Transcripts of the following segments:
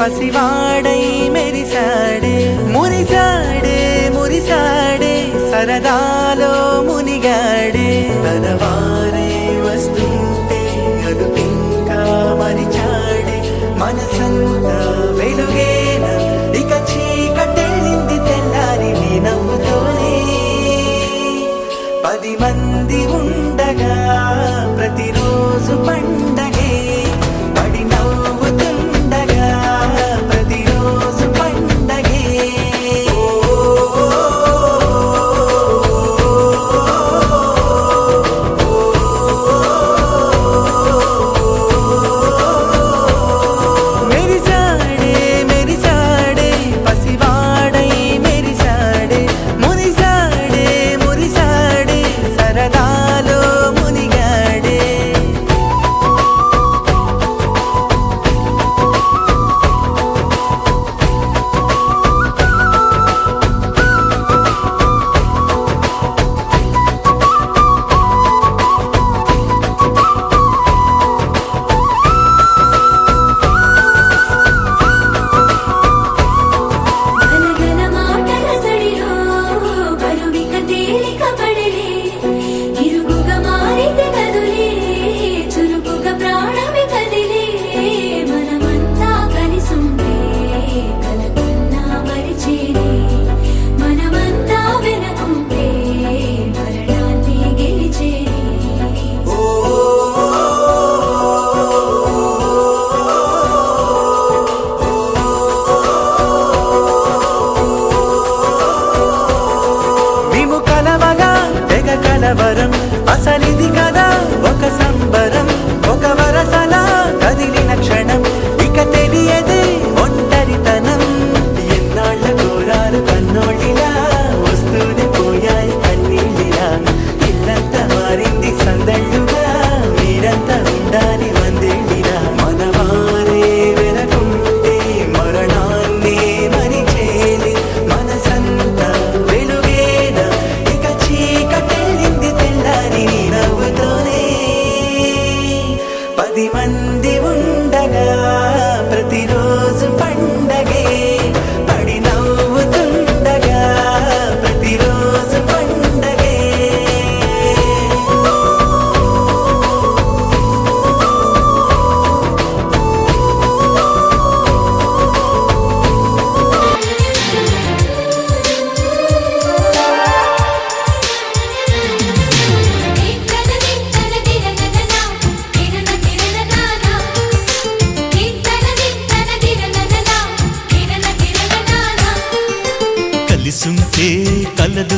పసివాడై మెరిసాడే మురిసాడే మురిసాడే సరదాలో మునిగాడే. తన వారే వస్తుంటే అదుపింకా మరిచాడే. మనసంతా వెలుగేన? ఇక చీకటెళ్ళింది తెల్లారి నీ నవ్వుతోనే. పది మంది ఉండగా ప్రతిరోజు పండగే పది మంది ఉండగా ప్రతిరోజు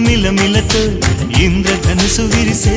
మిలమిలతో ఇంద్రధనుసు విరిసే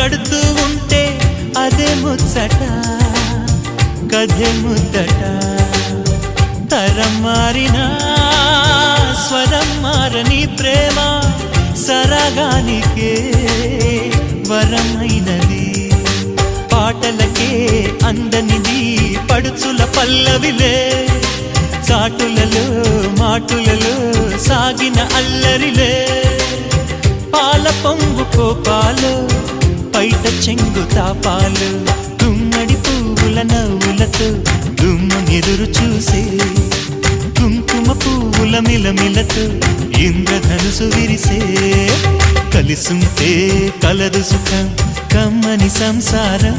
కడుతూ ఉంటే అదే ముచ్చట కథే ముద్దట. తరం మారినా స్వరం మారని ప్రేమ సరగానికే వరమైనది. పాటలకే అందనిది పడుచుల పల్లవిలే చాటులలో మాటులలో సాగిన అల్లరిలే. పాల పొంగు కోపాలు బయట చెంగు తాపాలు గుమ్మడి పువ్వుల నవ్వులతో గుమ్మం ఎదురు చూసే కుంకుమ పువ్వుల మిలమిలతో ఇంద్రధనుసు విరిసే. కలిసుంటే కలదు సుఖం కమ్మని సంసారం.